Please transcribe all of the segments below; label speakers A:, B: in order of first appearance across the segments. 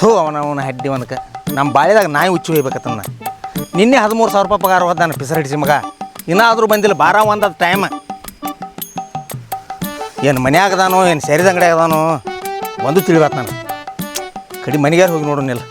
A: ಥೂ ಅವನ ಅವನ ಹಡ್ಡಿ ಒಂದಕ್ಕೆ ನಮ್ಮ ಬಾಳಿದಾಗ ನಾಯಿ ಹುಚ್ಚು ಹೋಗ್ಬೇಕತ್ತನ್ನ ನಿನ್ನೆ ಹದಿಮೂರು ಸಾವಿರ ರೂಪಾಯಿ ಪಗಾರ ಹೋದ ನಾನು ಪಿಸರ್ ಹಿಡಿಸಿ ಮಗ. ಇನ್ನಾದರೂ ಬಂದಿಲ್ಲ, ಬಾರ ಒಂದದ ಟೈಮ್ ಏನು ಮನ್ಯಾಗ ಅದಾನೋ, ಏನು ಸೇರಿದ ಅಂಗಡಿ ಅದಾನೋ, ಒಂದು ತಿಳಿಬಾರ್ದು ನಾನು. ಕಡಿ ಮನೆಗೆ ಹೋಗಿ ನೋಡೋನಿಲ್ಲ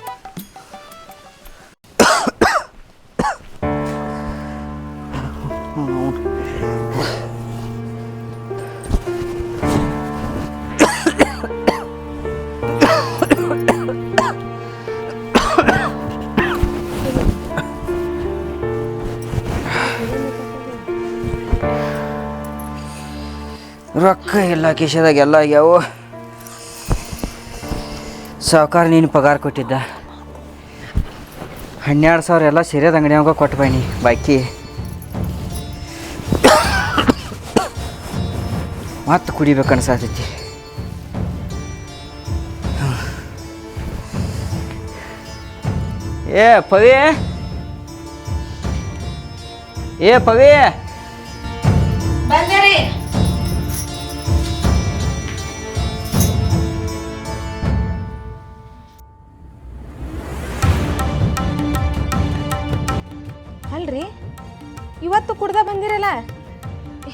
B: ಎಲ್ಲ ಕೇಶದಾಗ ಎಲ್ಲ ಆಗ್ಯಾವು. ಸಾವುಕಾರ ನೀನು ಪಗಾರ ಕೊಟ್ಟಿದ್ದ. ಹನ್ನೆರಡು ಸಾವಿರ ಎಲ್ಲ ಸಿರಿಯದ ಅಂಗಡಿಯಾಗ ಕೊಟ್ಟು ಬನ್ನಿ ಬಾಕಿ. ಮತ್ತೆ ಕುಡಿಬೇಕು ಅನ್ಸಾತೈತಿ. ಏ, ಪವಿ? ಏ, ಪವಿ?
C: ಬಂದೇರಿ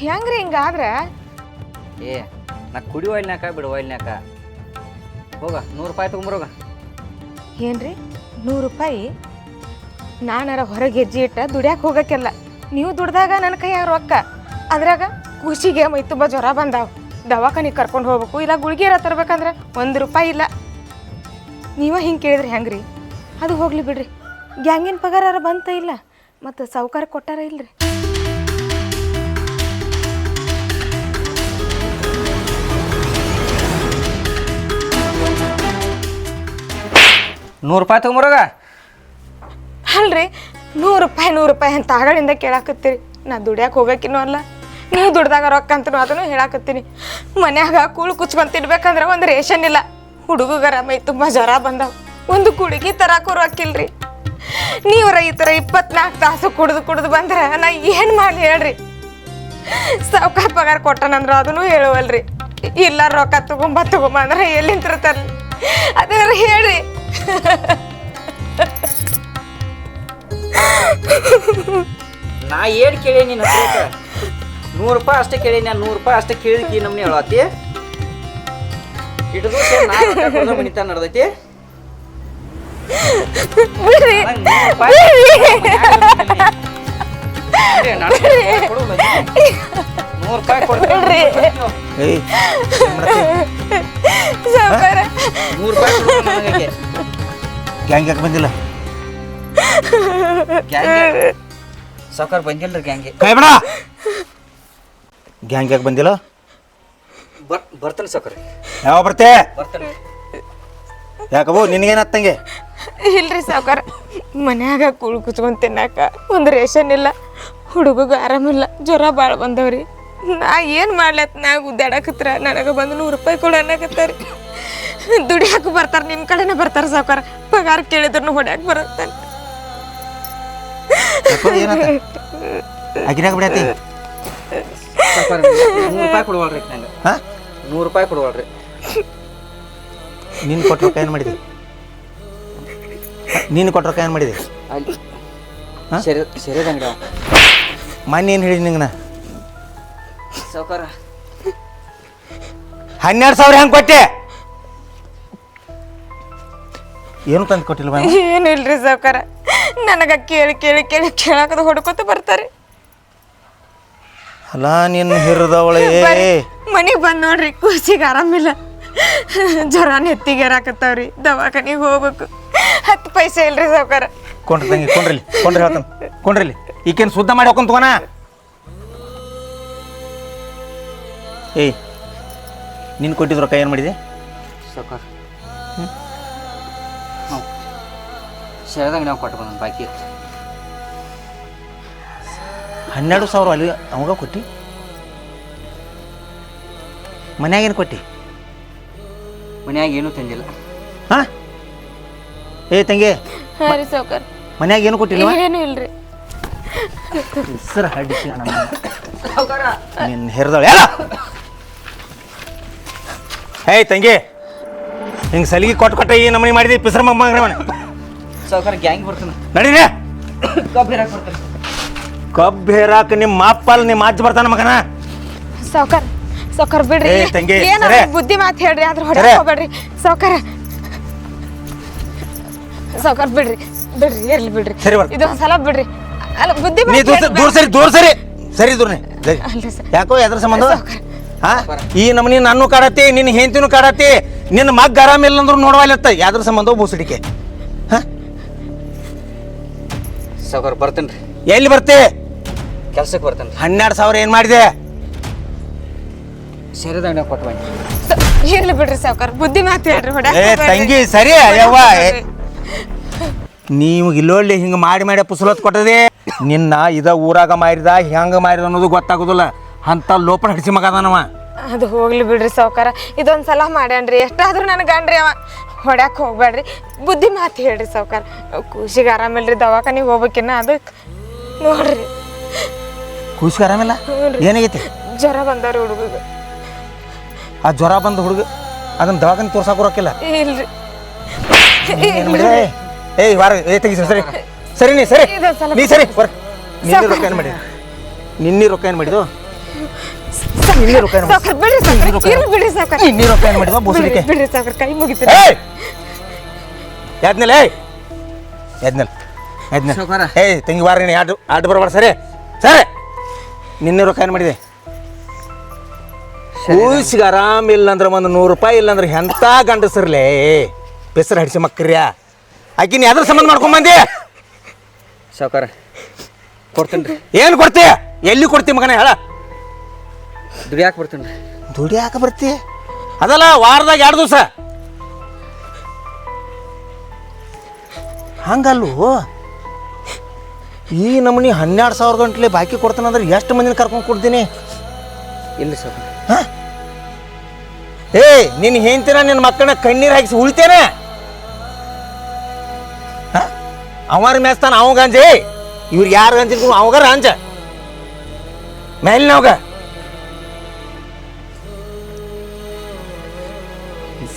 C: ಹೆಂಗ್ರಿ ಹಿಂಗಾದ್ರೆ?
B: ಏ ನಾ ಕುಡಿ ಒಯ್ಲ್ನ್ಯಾಕ ಬಿಡು ಒಯ್ಲ್ನ್ಯಾಕ. ಹೋಗ ನೂರು ರೂಪಾಯಿ ತೊಗೊಂಬರೋಗ.
C: ಏನ್ರಿ? ನೂರು ರೂಪಾಯಿ? ನಾನಾರ ಹೊರಗೆ ಹೆಜ್ಜೆ ಇಟ್ಟ ದುಡ್ಯಾಕ ಹೋಗಕ್ಕೆಲ್ಲ. ನೀವು ದುಡ್ದಾಗ ನನ್ನ ಕೈಯಾಗ ರೊಕ್ಕ. ಅದ್ರಾಗ ಖುಷಿಗೆ ಮೈ ತುಂಬ ಜ್ವರ ಬಂದಾವ. ದವಾಖಾನಿಗೆ ಕರ್ಕೊಂಡು ಹೋಗ್ಬೇಕು ಇಲ್ಲ ಗುಳಿಗೆರ ತರ್ಬೇಕಂದ್ರೆ ಒಂದು ರೂಪಾಯಿ ಇಲ್ಲ. ನೀವ ಹಿಂಗೆ ಕೇಳಿದ್ರಿ ಹೆಂಗ್ರಿ? ಅದು ಹೋಗ್ಲಿ ಬಿಡ್ರಿ. ಗ್ಯಾಂಗಿನ ಪಗಾರ ಬಂತ ಇಲ್ಲ? ಮತ್ತು ಸಾವುಕಾರ ಕೊಟ್ಟಾರ ಇಲ್ರಿ?
B: ನೂರು ರೂಪಾಯಿ ತಗೊಂಬರೋಗ
C: ಅಲ್ರಿ, ನೂರು ರೂಪಾಯಿ ನೂರು ರೂಪಾಯಿ ಅಂತ ಆಗಳಿಂದ ಕೇಳಾಕತ್ತೀರಿ. ನಾ ದುಡ್ಯಾಕ ಹೋಗ್ಬೇಕಿನ್ನೂ ಅಲ್ಲ. ನೀವು ದುಡ್ದಾಗ ರೊಕ್ಕ ಅಂತನೂ ಅದನ್ನು ಹೇಳಾಕತ್ತೀನಿ. ಮನ್ಯಾಗ ಕೂಳು ಕುಚ್ಕೊಂತ ಇಡ್ಬೇಕಂದ್ರೆ ಒಂದು ರೇಷನ್ ಇಲ್ಲ. ಹುಡುಗರ ಮೈ ತುಂಬ ಜ್ವರ ಬಂದವು. ಒಂದು ಕುಡುಗಿ ತರಾಕು ರೊಕ್ಕಿಲ್ರಿ ನೀವು ರೈತರ ಇಪ್ಪತ್ನಾಲ್ಕು ತಾಸು ಕುಡಿದು ಕುಡಿದು ಬಂದ್ರೆ ನಾ ಏನು ಮಾಡಿ ಹೇಳ್ರಿ. ಸಾವ್ಕಾರ ಪಗಾರ ಕೊಟ್ಟನಂದ್ರ ಅದನ್ನು ಹೇಳುವಲ್ರಿ. ಇಲ್ಲ ರೊಕ್ಕ ತಗೊಂಬ ತಗೊಂಬ ಅಂದ್ರೆ ಎಲ್ಲಿಂತಿರ್ತಾರ ಅದೇ ಹೇಳ್ರಿ.
B: ನಾ ಏನು ಕೇಳಿ ನೀನು ನೂರು ರೂಪಾಯಿ ಅಷ್ಟೇ ಕೇಳಿ ನಾನು ನೂರು ರೂಪಾಯಿ ಅಷ್ಟೇ ಕೇಳಿದ್ಕಿ ನಮ್ನಿ ಹೇಳತ್ತಿ ಇಟ್ಟು ನಾ ಮನಿತ ನಡ್ದೈತಿ?
C: ಬಿಡ್ರಿ.
A: ಗ್ಯಾಂಗ್ ಯಾಕೆ ಬಂದಿಲ್ಲ?
B: ಸಾವ್ಕಾರ ಬಂದಿಲ್ಲ ಗ್ಯಾಂಗೆ.
A: ಕೈ ಬೇಡ ಗ್ಯಾಂಗ್ ಯಾಕೆ ಬಂದಿಲ್ಲ?
B: ಬರ್ ಬರ್ತಾನೆ ಸಾವ್ಕಾರ.
A: ಯಾವ ಬರ್ತೆ?
B: ಬರ್ತಾನೆ.
A: ಯಾಕಬೋ ನಿನಗೇನತ್ತಂಗೆ
C: ಇಲ್ರಿ ಸಾವ್ಕಾರ. ಮನ್ಯಾಗ ಕೂಳು ಕುಚ್ಕೊಂಡ್ ತಿನ್ನಾಕ ಒಂದು ರೇಷನ್ ಇಲ್ಲ. ಹುಡುಗಗ ಆರಾಮಿಲ್ಲ ಜ್ವರ ಭಾಳ ಬಂದವ್ರಿ. ನಾ ಏನು ಮಾಡ್ಲತ್ ನಾ ಉದ್ದಾಡಕತ್ರ ನನಗೆ ಬಂದು ನೂರು ರೂಪಾಯಿ ಕೊಡು ಅನ್ನಕತ್ತಾರ. ದುಡಿಯಾಕ ಬರ್ತಾರೆ ನಿಮ್ಮ ಕಡೆನೇ ಬರ್ತಾರೆ ಸಾವುಕಾರ. ಪಗಾರ ಕೇಳಿದ್ರು ಹೊಡ್ಯಾಕ ಬರತ್ತಾನೆ.
A: ಆಗಿನಾಗ ಬಿಡತಿ?
B: ನೂರು ರೂಪಾಯಿ ಕೊಡುವಲ್ರಿ ನಂಗೆ.
A: ಹಾ?
B: ನೂರು ರೂಪಾಯಿ ಕೊಡುವಲ್ರಿ.
A: ನೀನು ಕೊಟ್ಟ ರೊಕ್ಕ ಏನು ಮಾಡಿದೆ? ನೀನು ಕೊಟ್ಟ ರೊಕ್ಕ ಏನು ಮಾಡಿದೆ?
B: ಸರಿ ಸರಿದ ಅಂಗಡಿ
A: ಮೊನ್ನೆ ಏನು ಹೇಳಿ ನಿಂಗೆ ನಾ ಹನ್ನೆರಡು ಸಾವಿರ ಹೆಂಗೆ ಕೊಟ್ಟೆ? ಏನು ತಂದು ಕೊಟ್ಟಿಲ್ಲ
C: ಏನು ಇಲ್ರಿ ಸೌಕರ ನನಗ ಕೇಳಿ ಕೇಳಿ ಕೇಳಿ ಕೇಳಾಕದ ಹೊಡ್ಕೊತ ಬರ್ತಾರೆ.
A: ಅಲ್ಲ ನಿನ್ನ ಹಿರಿದವಳೆ.
C: ಮನೆಗೆ ಬಂದು ನೋಡ್ರಿ ಕೂಸಿಗೆ ಆರಾಮಿಲ್ಲ ಜ್ವರ ನೆತ್ತಿಗೆ ದವಾಖಾನಿಗೆ ಹೋಗ್ಬೇಕು. ಹತ್ತು ಪೈಸೆ ಇಲ್ರಿ ಸಾವ್ಕಾರ.
A: ಕೊಂಡ್ರಿ ತಂಗಿ ಕೊಂಡ್ರಿಲಿ ಕೊಂಡ್ರಿ ಹೇಳ್ತಾನೆ. ಕೊಂಡ್ರಿಲಿ. ಈಕೇನು ಶುದ್ಧ ಮಾಡಿ ಹಾಕೊಂತ ತಗೋಣ? ಏಯ್ ನೀನು ಕೊಟ್ಟಿದ್ರು ರೊಕ್ಕ ಏನು ಮಾಡಿದೆ?
B: ಸಾವ್ಕಾರ. ಹ್ಞೂ ಸರಿದ ಅಂಗಡಿ ನಾವು ಕೊಟ್ಟು ಬಂದ ಬಾಕಿ
A: ಹನ್ನೆರಡು ಸಾವಿರ ಅಲ್ಲಿ ಅವಾಗ ಕೊಟ್ಟಿ? ಮನ್ಯಾಗ ಕೊಟ್ಟಿ ಕೊಟ್ಟು?
B: ಮನ್ಯಾಗ ಏನೂ ತಂದಿಲ್ಲ.
A: ಹಾಂ? ಏ ತಂಗಿ.
C: ಹಾಂ ರೀ ಸಾವ್ಕಾರ.
A: ಮನ್ಯಾಗ ಏನು ಕೊಟ್ಟಿಲ್ಲ
C: ಏನು ಇಲ್ರಿ.
A: ಹೆಸರು ಹಡಿಸಿ ನಿನ್ನ ಎಲ್ಲ ಏಯ್ ತಂಗಿ ಹಿಂಗೆ ಸಲಿಗೆ ಕೊಟ್ಟ ಕೊಟ್ಟ ಈ ನಮನಿ ಮಾಡಿದಿ? ಪಿಸರ ಮಗ್ಮಗ್ರವನ
B: ಸಾವುಕಾರ ಗ್ಯಾಂಗ್ ಬರ್ತಾನೆ.
A: ನಡೀರಿ
B: ಕಬ್ಬು ಹೇರಕ್ ಬರ್ತಾನೆ.
A: ಕಬ್ಬು ಹೇರಾಕ ನಿಮ್ಮ ಅಪ್ಪಲ್ ನಿಮ್ಮ ಅಜ್ಜ ಬರ್ತಾನ ಮಗನ?
C: ಸಾವ್ಕಾರ ಸಾವ್ಕಾರ ಬಿಡ್ರಿ.
A: ಏ, ತಂಗಿ,
C: ಏನ್
A: ಸರಿ.
C: ಬುದ್ಧಿ ಮಾತು ಹೇಳ್ರಿ ಆದ್ರ
A: ಸರಿ.
C: ಹೊಡ್ಯಾಕ್ ಹೋಗ್ಬೇಡ್ರಿ. ಸಾವ್ಕಾರ ಸಾವ್ಕಾರ ಬಿಡ್ರಿ. ಬಿಡ್ರಿ ಇರ್ಲಿ ಬಿಡ್ರಿ.
A: ಸರಿ ಬರ್ರಿ.
C: ಇದು ಒಂದ್ಸಲ ಬಿಡ್ರಿ. ಅಲ್ಲ ಬುದ್ಧಿ
A: ನೀ ದೂರ ಸರಿ ದೂರ ಸರಿ ಸರಿ. ದೂರನೆ ಸರಿ.
C: ಅಲ್ರಿ ಸರ್.
A: ಯಾಕೋ ಎದ್ರ ಸಂಬಂಧ. ಹಾ? ಈ ನಮನಿ ನಾನು ಕಾಡತ್ತಿ ನಿನ್ನ ಹೆಂಡತಿನೂ ಕಾಡತ್ತಿ. ನಿನ್ನ ಮಗ್ ಆರಾಮಿಲ್ಲ ಅಂದ್ರು ನೋಡವಾಲತ್ತ ಯಾವ್ದ್ರ ಸಂಬಂಧ ಬೂಸಡಿಕೆ ಹಾ?
B: ಸಾವುಕಾರ ಬರ್ತೇನೆ ರೀ.
A: ಎಲ್ಲಿ ಬರ್ತೆ?
B: ಕೆಲ್ಸಕ್ಕೆ ಬರ್ತೇನೆ ರೀ.
A: ಹನ್ನೆರಡು ಸಾವಿರ ಏನು ಮಾಡಿದೆ?
B: ಸೇರಿದಾಗ ಕೊಟ್ಟು ಬನ್ನಿ.
C: ಸ- ಇರ್ಲಿ ಬಿಡ್ರಿ ಸಾವ್ಕಾರ ಬುದ್ಧಿ ಮಾತು ಹೇಳ್ರಿ
A: ಏ ತಂಗಿ ಸರಿ ಯವ್ವ ಏ. ನೀವು ಇಲ್ಲೊಳ್ಳಿ ಹಿಂಗೆ ಮಾಡಿ ಮಾಡಿ ಪುಸಲತ್ ಕೊಟ್ಟದೆ. ನಿನ್ನ ಇದ ಊರಾಗ ಮಾರಿದ ಹೆಂಗ ಮಾರಿದ ಅನ್ನೋದು ಗೊತ್ತಾಗೋದಿಲ್ಲ. ಅಂತ ಲೋಪ ನಡ್ಸಿ ಮಗದಾನವ
C: ಅದು ಹೋಗ್ಲಿ ಬಿಡ್ರಿ ಸಾವ್ಕಾರ. ಇದೊಂದು ಸಲ ಮಾಡ್ಯಾನ್ರಿ. ಎಷ್ಟಾದ್ರೂ ನನಗೆ ಗಂಡ್ರಿ ಅವ. ಹೊಡ್ಯಾಕ್ ಹೋಗ್ಬೇಡ್ರಿ ಬುದ್ಧಿ ಮಾತು ಹೇಳ್ರಿ ಸಾವ್ಕಾರ. ಖುಷಿಗೆ ಆರಾಮಿಲ್ರಿ ದವಾಖಾನಿಗೆ ಹೋಗ್ಬೇಕಿನ್ನ ಅದಕ್ಕೆ ನೋಡ್ರಿ.
A: ಖುಷಿಗೆ ಆರಾಮಿಲ್ಲ? ಏನಾಗೈತಿ?
C: ಜ್ವರ ಬಂದವ್ರಿ ಹುಡುಗ
A: ಆ ಜ್ವರ ಬಂದ ಹುಡುಗ ಅದನ್ನ ದವಾಖಾನೆ ತೋರ್ಸಾಕ ಇಲ್ಲ
C: ಇಲ್ರಿ.
A: ಏಯ್ ವಾರ ಏ ತೆಗಿಸ ಸರಿ. ಸರಿ. ನೀ ಸರಿ. ನೀ ಸರಿ ಬರ್ ನಿನ್ನೆ ರೊಕ್ಕ ಏನು ಮಾಡಿ ನಿನ್ನೆ ರೊಕ್ಕ ಏನು ಮಾಡಿದ್ದು? ನಿನ್ನೆ ರೊಕ್ಕ ಏನು
C: ಸಾವ್ಕಾರ ಬಿಡ್ರಿ ಸಾವ್ಕಾರ ಇರ್ಲಿ ಬಿಡ್ರಿ ಸಾವ್ಕಾರ
A: ನಿನ್ನೆ ರೊಕ್ಕ ಏನು ಮಾಡಿದ ಬೋಸಡಿಕೆ
C: ಬಿಡ್ರಿ ಸಾವ್ಕಾರ ಕೈ ಮುಗಿತೀರಿ
A: ಏಯ್! ಯಾದ್ನಲ್ಲ ಏಯ್! ಯಾದ್ನಲ್ಲ
B: ಯಾದ್ನಲ್ಲ.
A: ಏಯ್ ತಂಗಿ ವಾರ ನೀನು ಆಡ್ ಆಡ್ ಬರಬಾರ ಸರಿ? ಸರಿ! ನಿನ್ನೆ ರೊಕ್ಕ ಏನು ಮಾಡಿದೆ? ಕೂಸಿಗೆ ಆರಾಮಿಲ್ಲ ಅಂದ್ರೆ ಒಂದು ನೂರು ರೂಪಾಯಿ ಇಲ್ಲಂದ್ರೆ ಎಂಥ ಬೆಸರ್ ಬೆಸರು ಹಡಿಸಿ ಮಕ್ಕರ್ಯ? ಆಕಿನ ಯಾವ್ದ್ರ ಸಂಬಂಧ ಮಾಡ್ಕೊಂಬಂದಿ
B: ಸಾವುಕಾರ ಕೊಡ್ತೇನ್ರಿ
A: ಏನು ಕೊಡ್ತಿ? ಎಲ್ಲಿ ಕೊಡ್ತಿ ಮಗನ ಹೇಳ.
B: ದುಡಿಯಾಕೆ ಬರ್ತೇನ್ರಿ ರೀ.
A: ದುಡಿಯಾಕ ಬರ್ತಿ? ಅದಲ್ಲ ವಾರದಾಗ ಎರಡು ದಿವಸ. ಹಂಗಲ್ಲು? ಈ ನಮ್ಮನಿ ಹನ್ನೆರಡು ಸಾವಿರ ಗಂಟ್ಲೆ ಬಾಕಿ ಕೊಡ್ತಾನಂದ್ರೆ ಎಷ್ಟು ಮಂದಿನ ಕರ್ಕೊಂಡು ಕೊಡ್ತೀನಿ?
B: ಇಲ್ಲ ಸಾವುಕಾರ.
A: ಹಾ? ಏಯ್ ನಿನ್ನ ಹೆಂಡ್ತಿನ ನಿನ್ನ ಮಕ್ಕಳನ್ನ ಕಣ್ಣೀರು ಹಾಕಿಸಿ ಉಳಿತೇನೆ? ಅವರ ಮೇಸ್ತಾನ ಅವ ಗಂಜಿ ಇವ್ರು ಯಾರು ಗಂಜಿ ಅವಗಾರ ಅಂಜ. ಮೇಲಿನವಾಗ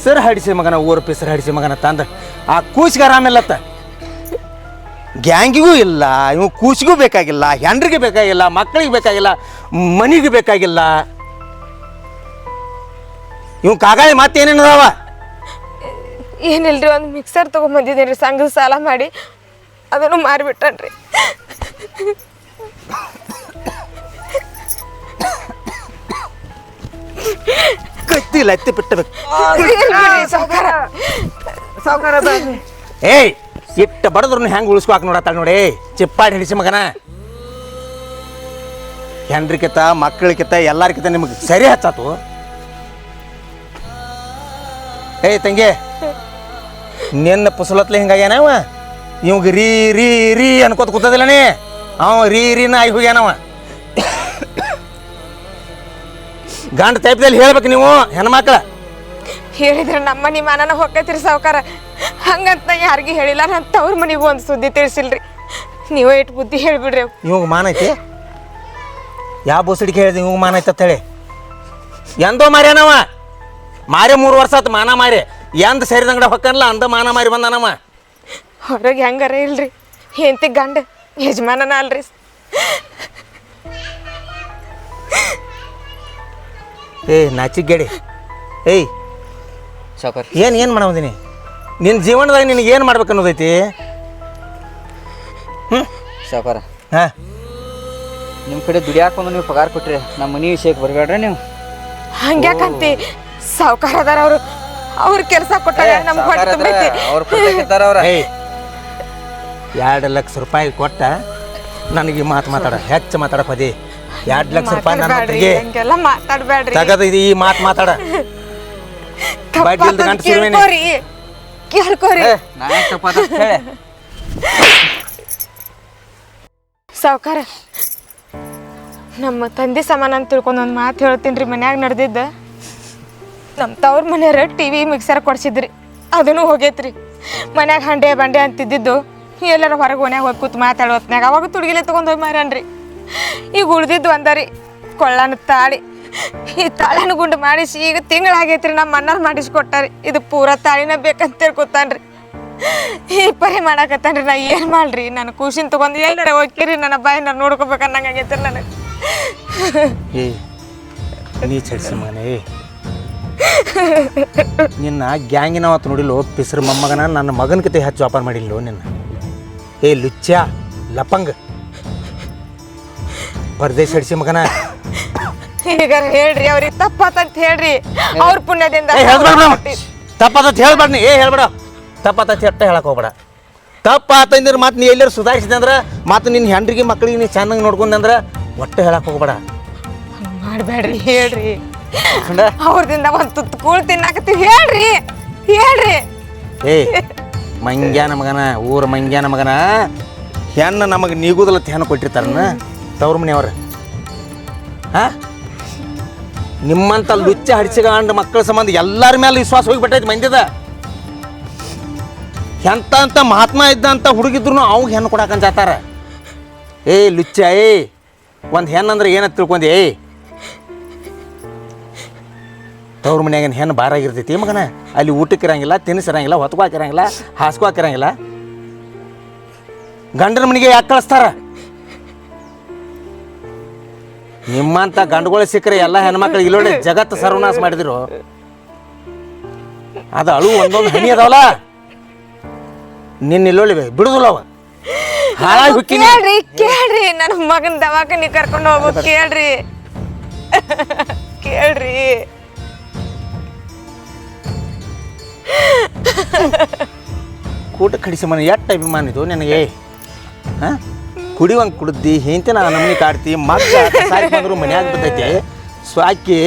A: ಸರ್ ಹಡಿಸಿ ಮಗನ, ಊರು ಪಿಸರ್ ಹಡಿಸಿ ಮಗನ ತಂದ. ಆ ಕೂಸಿಗೆ ಆರಾಮಿಲ್ಲತ್ತ ಗ್ಯಾಂಗಿಗೂ ಇಲ್ಲ, ಇವ್ ಕೂಸಿಗೂ ಬೇಕಾಗಿಲ್ಲ, ಹೆಂಡ್ರಿಗೆ ಬೇಕಾಗಿಲ್ಲ ಮಕ್ಕಳಿಗೆ ಬೇಕಾಗಿಲ್ಲ, ಮನಿಗೆ ಬೇಕಾಗಿಲ್ಲ. ಇವ್ ಕಾಗಾಳಿ ಮತ್ತೇನೇನು ಅದಾವ
C: ಏನಿಲ್ರಿ, ಒಂದು ಮಿಕ್ಸರ್ ತೊಗೊಂಬಂದಿದ್ದೀನಿ ಸಂಘದ ಸಾಲ ಮಾಡಿ. ಅದನ್ನು ಮಾರಿಬಿಟ್ಟನ್ರಿ.
A: ಕತ್ತಿ ಲತ್ತಿ ಬಿಟ್ಟಬೇಕು
C: ಸಾವ್ಕಾರ.
A: ಏಯ್ ಇಟ್ಟ ಬಡದ್ರನ್ನ ಹೆಂಗೆ ಉಳಿಸ್ಕೋಕ್ ನೋಡತ್ತಾಳ ನೋಡಿ. ಚಿಪ್ಪಾಡಿ ಹಿಡಿಸಿ ಮಗನ. ಹೆಂಡ್ರಿಕಿತ ಮಕ್ಕಳಿಕಿತ ಎಲ್ಲಾರ್ಕಿತ ನಿಮಗೆ ಸರಿ ಹಚ್ಚಾತು. ಏಯ್ ತಂಗಿ ನಿನ್ನ ಪುಸಲತ್ಲೆ ಹಿಂಗಾಗ್ಯಾನವ ಇವಾಗ ರೀ ರೀ ರೀ ಅನ್ಕೋತ ಕೂತದಿಲ್ಲ ನೀ? ಅವ ರೀ ರೀನ ಆಗಿ ಹೋಗ್ಯಾನವ ಗಂಡ ತೈಪದಲ್ಲಿ ಹೇಳ್ಬೇಕು ನೀವು ಹೆಣ್ಮಕ್ಳ.
C: ಹೇಳಿದ್ರೆ ನಮ್ಮ ನಿಮ್ಮ ಮಾನನ ಹೊಕ್ಕೈತಿರಿ ಸಾವುಕಾರ. ಹಂಗಂತ ಯಾರಿಗೂ ಹೇಳಿಲ್ಲ ನಾನು ತವ್ರ ಮನೆಗೂ ಒಂದು ಸುದ್ದಿ ತಿಳಿಸಿಲ್ರಿ. ನೀವೇ ಇಟ್ಟು ಬುದ್ಧಿ ಹೇಳ್ಬಿಡ್ರಿ.
A: ಇವಾಗ ಮಾನ ಐತಿ? ಯಾವ ಬೋಸಡಿಕೆ ಹೇಳಿದೆ ಇವಾಗ ಮಾನ ಅಂತ ಹೇಳಿ ಎಂದೋ ಮಾರ್ಯಾನವ. ಮಾರಿ ಮೂರು ವರ್ಷ ಆತು ಮಾನ ಮಾರಿ. ಎಂದ ಸೇರಿದಂಗಡೆ ಹೊಕ್ಕನ್ಲ ಅಂದ ಮಾನ ಮಾರಿ ಬಂದಾನವ.
C: ಹೊರಗೆ ಹೆಂಗಾರ ಇಲ್ರಿ? ಹೆಂತಿ ಗಂಡ ಯಜಮಾನನ ಅಲ್ರಿ.
A: ಏ ನಾಚಿಗೇಡಿ ಏಯ್
B: ಸಾಕರ್
A: ಏನು ಏನು ಮಾಡೋದಿನಿ ನಿನ್ನ ಜೀವನದಾಗ ನಿನಗೆ ಏನು ಮಾಡ್ಬೇಕು ಅನ್ನೋದೈತಿ? ಹ್ಞೂ
B: ಸಾಕರ್
A: ಹಾಂ.
B: ನಿಮ್ಮ ಕಡೆ ದುಡಿಯಾಕೊಂಡು ನೀವು ಪಗಾರ ಕೊಟ್ರಿ ನಮ್ಮ ಮನೆ ವಿಷಯಕ್ಕೆ ಬರಬೇಡ್ರಿ ನೀವು.
C: ಹಂಗ್ಯಾಕಂತಿ? ಸಾವ್ಕಾರ ಅದಾರ ಅವರು. ಅವ್ರ ಕೆಲಸ ಕೊಟ್ಟಾಗ ನಮ್ಗೆ ಹೊಟ್ಟೆ ತುಂಬೈತಿ.
B: ಅವ್ರ ಅವ್ರ.
A: ಏಯ್ ಎರಡು ಲಕ್ಷ ರೂಪಾಯಿ ಕೊಟ್ಟ ನನಗೆ ಈ ಮಾತು ಮಾತಾಡ ಹೆಚ್ಚು ಮಾತಾಡ ಪದಿ ಎರಡು ಲಕ್ಷ ರೂಪಾಯಿ ನನ್ನ ತಗದ ಇದು ಈ ಮಾತು ಮಾತಾಡ. ಬಡ್ಡಿ ಇಲ್ದ
C: ತಪ್ಪಾತಂದ್
A: ಗಂಟ್ ಸಿರ್ವೇನೆ.
C: ಕೇಳ್ಕೊರಿ ಕೇಳ್ಕೊರಿ.
B: ನಾ ಯಾಕೆ ತಪ್ಪಾತ ಹೇಳಿ?
C: ಸಾವ್ಕಾರ ನಮ್ಮ ತಂದೆ ಸಮಾನ ಅಂತ ತಿಳ್ಕೊಂಡು ಒಂದು ಮಾತು ಹೇಳ್ತೀನಿ ರೀ ಮನ್ಯಾಗ ನಡೆದಿದ್ದ. ನಮ್ಮ ತವ್ರ ಮನೆಯವ್ರ ಟಿ ವಿ ಮಿಕ್ಸರ್ ಕೊಡ್ಸಿದ್ರಿ ಅದನ್ನು ಹೋಗೈತ್ರಿ. ಮನ್ಯಾಗ ಹಂಡೆ ಬಂಡೆ ಅಂತಿದ್ದಿದ್ದು. ಎಲ್ಲಾರ ಹೊರಗೆ ಓನ್ಯಾಗ ಹೋಗಿ ಕೂತ್ ಮಾತಾಡೋ ಹೊತ್ನಾಗ ಅವಾಗ ತುಡುಗಿಲೆ ತಗೊಂಡು ಹೋಗಿ ಮಾರನ್ರಿ. ಈಗ ಉಳ್ದಿದ್ದು ಒಂದರಿ. ಕೊಳ್ಳನ ತಾಳಿ. ಈ ತಾಳನ ಗುಂಡು ಮಾಡಿಸಿ ಈಗ ತಿಂಗಳಾಗೈತ್ರಿ ನಮ್ಮ ಅಣ್ಣಾರ್ ಮಾಡಿಸ್ಕೊಟ್ಟಾರಿ. ಇದು ಪೂರಾ ತಾಳಿನ ಬೇಕಂತ ತಿಳ್ಕೊತಾನ್ರಿ ಈ ಪರಿ ಮಾಡಾಕತ್ತಾನ್ರಿ ನಾ ಏನು ಮಾಡ್ರಿ? ನಾನು ಖುಷಿನ ತಗೊಂಡು ಎಲ್ಲಾರ ಹೋಗ್ತೀರಿ ನನ್ನ ಬಾಯಿ ನಾನು ನೋಡ್ಕೋಬೇಕು ಅನ್ನಂಗಾಗೈತ್ರಿ ನನಗೆ.
A: ಏ ನಿನ್ನ ಗ್ಯಾಂಗಿನ ಅವತ್ತು ನೋಡಿಲ್ಲ, ಪಿಸ್ರ ಮೊಮ್ಮಗನ ನನ್ನ ಮಗನ ಕತೆ ಹೆಚ್ಚು ವ್ಯಾಪಾರ ಮಾಡಿಲ್ಲ ನಿನ್ನ. ಏ ಲುಚ್ಚ ಲಪಂಗ್. ಪರದೇಶ ಹಿಡಿಸಿ ಮಗನ.
C: ಈಗ ಹೇಳ್ರಿ ಅವ್ರಿಗೆ ತಪ್ಪಾತಂತ ಹೇಳ್ರಿ. ಅವ್ರ ಪುಣ್ಯದಿಂದ
A: ಏ ಹೇಳ್ಬೇಡ ತಪ್ಪಾತ ಹೇಳ್ಬೇಡ ನೀ. ಏ ಹೇಳ್ಬೇಡ. ತಪ್ಪಾತ ಚೆಟ್ಟ ಹೇಳಕ್ ಹೋಗ್ಬೇಡ. ತಪ್ಪಾತಂದ್ರೆ ಮತ್ತೆ ನೀ ಎಲ್ಲರೂ ಸುಧಾರಿಸಿದೆ ಅಂದ್ರೆ ಮತ್ತೆ ನಿನ್ನ ಹೆಂಡ್ರಿಗೆ ಮಕ್ಕಳಿಗೆ ನೀ ಚೆನ್ನಾಗಿ ನೋಡ್ಕೊಂಡಂದ್ರೆ ಒಟ್ಟು ಹೇಳಕ್ ಹೋಗ್ಬೇಡ.
C: ಮಾಡಬೇಡ್ರಿ ಹೇಳ್ರಿ? ಅವ್ರದಿಂದ ಒಂದು ತುತ್ತು ಕೂಳ್ ತಿನ್ನಾಕತ್ತೀವಿ. ಹೇಳ್ರಿ ಹೇಳ್ರಿ.
A: ಏ ಮಂಗ್ಯಾನ ಮಗನ ಊರ ಮಂಗ್ಯಾನ ಮಗನ ಹೆಣ್ಣು ನಮಗೆ ನೀಗುದಲ್ಲ ಹೆಣ್ಣು ಕೊಟ್ಟಿರ್ತಾರನ ತವ್ರ ಮನೆಯವ್ರ ಹಾ? ನಿಮ್ಮಂತ ಲುಚ್ಚ ಹಡ್ಸಿಕೊಂಡು ಮಕ್ಕಳ ಸಂಬಂಧ ಎಲ್ಲರ ಮೇಲೆ ವಿಶ್ವಾಸ ಹೋಗಿಬಿಟ್ಟೈತಿ ಮಂದ್ಯದ. ಎಂತ ಅಂತ ಮಹಾತ್ಮ ಇದ್ದಂತ ಹುಡುಗಿದ್ರು ಅವ್ಗೆ ಹೆಣ್ಣು ಕೊಡಾಕಂತ ಜಾತಾರ. ಏ ಲುಚ್ಚ ಏ ಒಂದು ಹೆಣ್ಣಂದ್ರೆ ಏನಂತ ತಿಳ್ಕೊಂಡಿ ಏ ತವ್ರ ಮನ್ಯಾಗಿನ ಹೆಣ್ಣು ಭಾರ ಆಗಿರ್ತೈತಿ ಮಗನ. ಅಲ್ಲಿ ಊಟಕ್ಕಿರಂಗಿಲ್ಲ ತಿನ್ನಿಸಿರಂಗಿಲ್ಲ ಹೊತ್ಕೊಕಿರಂಗಿಲ್ಲ ಹಾಸ್ಕೊಕಿರಂಗಿಲ್ಲ ಗಂಡನ ಮನೆಗೆ ಯಾಕೆ ಕಳಿಸ್ತಾರ? ನಿಮ್ಮಂತ ಗಂಡುಗಳು ಸಿಕ್ಕರೆ ಎಲ್ಲ ಹೆಣ್ಮಕ್ಳು ಇಲ್ಲೋಡೆ ಜಗತ್ತು ಸರ್ವನಾಶ ಮಾಡಿದಿರು. ಅದು ಅಳು ಒಂದೊಂದು ಹನಿ ಅದಾವಲ್ಲ? ನಿನ್ನ ಇಲ್ಲೋಳಿ ಬಿಡುದಿಲ್ಲ ಅವ. ಹಾಳಾಗಿ ಹುಕ್ಕಿನಿ.
C: ಕೇಳ್ರಿ ಕೇಳ್ರಿ ನನ್ನ ಮಗನ ದವಾಖಾನಿ ಕರ್ಕೊಂಡು ಹೋಗ್ಬೇಕು ಕೇಳ್ರಿ. ಕೇಳ್ರಿ.
A: ಕೂಟ ಕಡಿಸಿ ಮನೆ ಎಷ್ಟು ಅಭಿಮಾನ ಇದು ನಿನಗೆ? ಹಾಂ? ಕುಡಿವಂಗೆ ಕುಡ್ದಿ ನಾನು ನಮ್ಮನೆ ಕಾಡ್ತಿ ಮಗ್ಗ ಸಾರಿ ಬಂದ್ರು ಮನ್ಯಾಗ ಬಿದ್ದೈತಿ. ಸ್ವಾಕಿ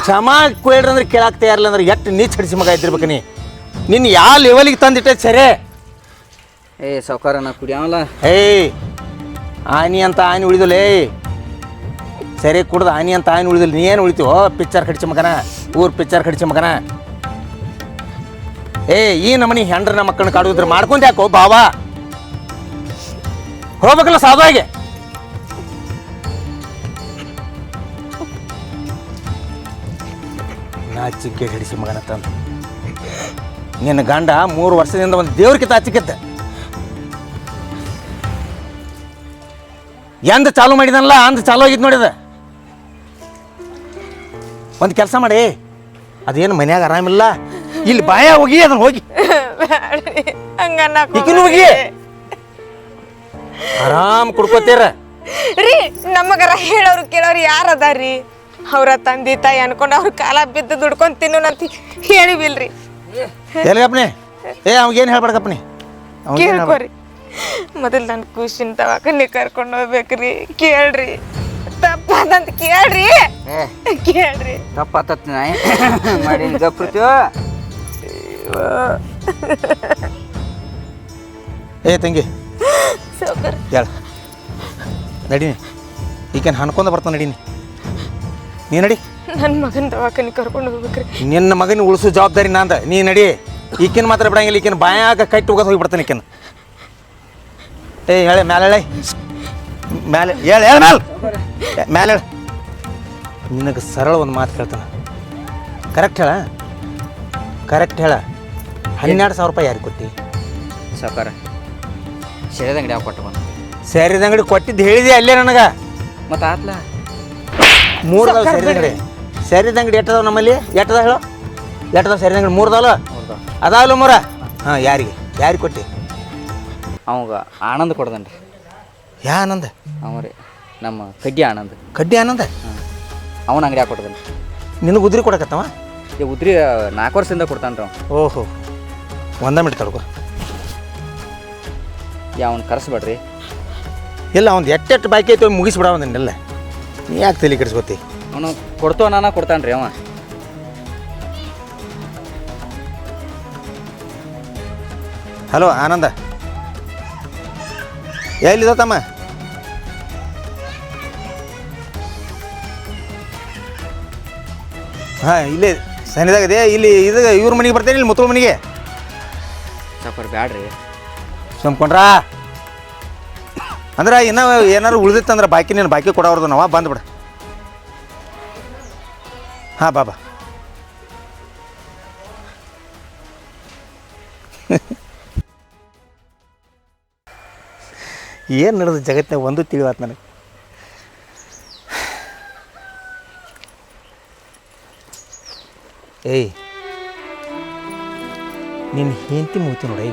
A: ಕ್ಷಮಾ ಕೊಯ್ಡ್ರಿ ಅಂದ್ರೆ ಕೇಳಾಕ್ತಾ ತಯಾರಿಲ್ಲ ಅಂದ್ರೆ ಎಷ್ಟು ನೀಚ್ ಹಡಿಸಿ ಮಗ ಇದ್ದಿರ್ಬೇಕು ನೀ. ನಿನ್ನ ಯಾವ ಲೆವೆಲಿಗೆ ತಂದಿಟ್ಟೆ ಸರಿ?
B: ಏ ಸೌಕಾರ ನಾ ಕುಡಿಯವಲ್ಲ.
A: ಏಯ್ ಆನಿ ಅಂತ ಆನಿ ಉಳಿದಲೇ. ಸರಿ ಕುಡ್ದು ಆನಿ ಅಂತ ಆನಿ ಉಳಿದಿಲ್ಲ ನೀ ಏನು ಉಳಿತೀವೋ? ಪಿಕ್ಚರ್ ಕಡಿಸಿ ಮಗನ ಊರು ಪಿಕ್ಚರ್ ಕಡಿಸಿ ಮಗನ. ಏ, ಈ ನಮನಿ ಹೆಂಡ್ರನ ಮಕ್ಕಳನ್ನ ಕಾಡುವುದ್ರ ಮಾಡ್ಕೊಂಡ್ ಯಾಕೋ ಬಾವಾ? ಹೋಗ್ಬೇಕಲ್ಲ ಸಾಧುವಾಗಿ. ನಾಚಿಕೆ ಹಿಡಿಸಿ ಮಗನ ನಿನ್ನ ಗಂಡ ಮೂರು ವರ್ಷದಿಂದ ಒಂದು ದೇವ್ರಕಿತ ಹಚ್ಚಿಕತ್ತೆ ಎಂದ ಚಾಲು ಮಾಡಿದನಲ್ಲ, ಅಂದ ಚಾಲು ಆಗಿದ್ ನೋಡಿದ. ಒಂದು ಕೆಲಸ ಮಾಡಿ, ಅದೇನು ಮನ್ಯಾಗ ಆರಾಮಿಲ್ಲ? ಇಲ್ಲಿ ಬಾಯ ಹೋಗಿ ಅದನ್ನ ಹೋಗಿ. ಹೋಗಿ. ಆರಾಮ್ ಕುಡ್ಕೋತೀರ?
C: ರೀ ನಮಗರ ಹೇಳೋರು ಕೇಳೋರು ಯಾರು ಅದಾರಿ ಅವ್ರ ತಂದೆ ತಾಯಿ ಅನ್ಕೊಂಡು ಅವ್ರ ಕಾಲ ಬಿದ್ದು ದುಡ್ಕೊಂಡ್ ತಿನ್ನೋನಂತ ಹೇಳಿವಿಲ್ರಿ.
A: ಎಲ್ಲಿಗಪ್ಪನಿ ಏ ಅವಾಗೇನು ಹೇಳ್ಬೇಡಕಪ್ಪನಿ
C: ಕೇಳ್ಕೊರಿ. ಮೊದಲು ನನ್ನ ಖುಷಿನ ತವಾಕನ್ನ ಕರ್ಕೊಂಡು ಹೋಗ್ಬೇಕ್ರಿ. ಕೇಳ್ರಿ. ತಪ್ಪಾದಂತ ಕೇಳ್ರಿ. ಕೇಳ್ರಿ.
B: ತಪ್ಪಾತತ್ ನಾಯಿ. ಮಾಡಿ ಗಪ್ರತ್ಯೋ
A: ಏ ತಂಗಿ. ಹೇಳ ನಡೀನಿ. ಈಗೇನು ಹನ್ಕೊಂಡ ಬರ್ತಾನೆ ನಡೀನಿ. ನೀ ನಡಿ.
C: ನನ್ನ ಮಗನ ದವಾಖಾನೆ ಕರ್ಕೊಂಡು ಹೋಗ್ಬೇಕ್ರಿ.
A: ನಿನ್ನ ಮಗನ ಉಳಿಸೋ ಜವಾಬ್ದಾರಿ ನಂದ. ನೀ ನಡಿ. ಈಕಿನ ಮಾತ್ರ ಬಿಡಂಗಿಲ್ಲ ಈಕಿನ ಬಾಯಾಗ ಕಟ್ಟಿ ಹೋಗೋದು ಹೋಗಿಬಿಡ್ತಾನೆ ಈಕಿನ. ಏ ಹೇಳೆ ಮ್ಯಾಲೆ ಹೇಳೆ. ಮ್ಯಾಲೆ ಹೇಳ ಹೇಳ ಮ್ಯಾಲ. ಮ್ಯಾಲೆ ಹೇಳ. ನಿನಗೆ ಸರಳ ಒಂದು ಮಾತು ಹೇಳ್ತಾನೆ. ಕರೆಕ್ಟ್ ಹೇಳ. ಕರೆಕ್ಟ್ ಹೇಳ. ಹನ್ನೆರಡು ಸಾವಿರ ರೂಪಾಯಿ ಯಾರಿಗೆ ಕೊಟ್ಟಿ?
B: ಸಾಕಾರ ಸೇರಿದ ಅಂಗಡಿ ಯಾವ ಕೊಟ್ಟು ಬಂದು
A: ಸೇರಿದ ಅಂಗಡಿ ಕೊಟ್ಟಿದ್ದು ಹೇಳಿದೆ ಅಲ್ಲೇ ನನಗೆ?
B: ಮತ್ತೆ ಆತ್ಲ?
A: ಮೂರು ಅದಾವ ಸೇರಿದ ಅಂಗಡಿ. ಸೇರಿದ ಅಂಗಡಿ ಎಟ್ಟದಾವ ನಮ್ಮಲ್ಲಿ? ಎಟ್ಟದ ಹೇಳು? ಎಟ್ಟದ ಸೇರಿದ ಅಂಗಡಿ ಮೂರು ಅದಾವಲ್ಲ ಅದಾವಲ್ಲ ಮೂರ? ಹಾಂ ಯಾರಿಗೆ? ಯಾರಿಗೆ ಕೊಟ್ಟಿ?
B: ಅವಾಗ ಆನಂದ್ ಕೊಡ್ದನ್ರಿ
A: ಯಾ ಆನಂದ?
B: ಅವ ರೀ ನಮ್ಮ ಕಡ್ಡಿ ಆನಂದ್.
A: ಕಡ್ಡಿ ಆನಂದ?
B: ಅವನ ಅಂಗಡಿ ಯಾಕೆ ಕೊಡ್ದನ್ರಿ
A: ನಿನಗೆ ಉದ್ರಿ ಕೊಡಕತ್ತವ?
B: ಈ ಉದ್ರಿ ನಾಲ್ಕು ವರ್ಷದಿಂದ ಕೊಡ್ತಾನ್ರಿ ಅವ.
A: ಓಹೋ. ಒಂದ ಮಿನಿಟ್ ತಡ್ಕೊ.
B: ಯಾವನ್ ಕರೆಸ್ಬೇಡ್ರಿ.
A: ಇಲ್ಲ ಅವ್ನು ಎಟ್ಟೆಟ್ಟು ಬಾಕಿ ಐತೆ ಮುಗಿಸ್ಬಿಡ ನಿನ್ನೆಲ್ಲ. ನೀ ಯಾಕೆ ತಲೆ ಕೆಡಿಸ್ಕೊತಿ?
B: ಅವನು ಕೊಡ್ತೋ ಕೊಡ್ತಾನೆ ಕೊಡ್ತಾನ್ರಿ ಅವ.
A: ಹಲೋ ಆನಂದ. ಎಲ್ಲಿದ ತಮ್ಮ? ಹಾಂ ಇಲ್ಲೇ ಸನಿದಾಗಿದೆ ಇಲ್ಲಿ ಇದು ಇವ್ರ ಮನೆಗೆ ಬರ್ತೇನೆ ಇಲ್ಲಿ ಮುತ್ತೂರು ಮನೆಗೆ?
B: ಸಾವ್ಕಾರ ಬ್ಯಾಡ್ರಿ.
A: ಸುಮ್ಕೊಂಡ್ರಾ? ಅಂದ್ರೆ ಇನ್ನೂ ಏನಾರು ಉಳಿದಿತ್ತಂದ್ರೆ ಬಾಕಿ ನೀನು ಬಾಕಿ ಕೊಡೋರ್ದು ನಾವು ಬಂದ್ಬಿಡ ಹಾಂ ಬಾಬಾ ಏನು ನಡೆದ ಜಗತ್ತಿನಾಗ ಒಂದು ತಿಳಿವಾತ್ ನನಗೆ. ಏಯ್ ನಿನ್ನ ಹೆಂಡತಿ ಮೂತಿ ನೋಡಿ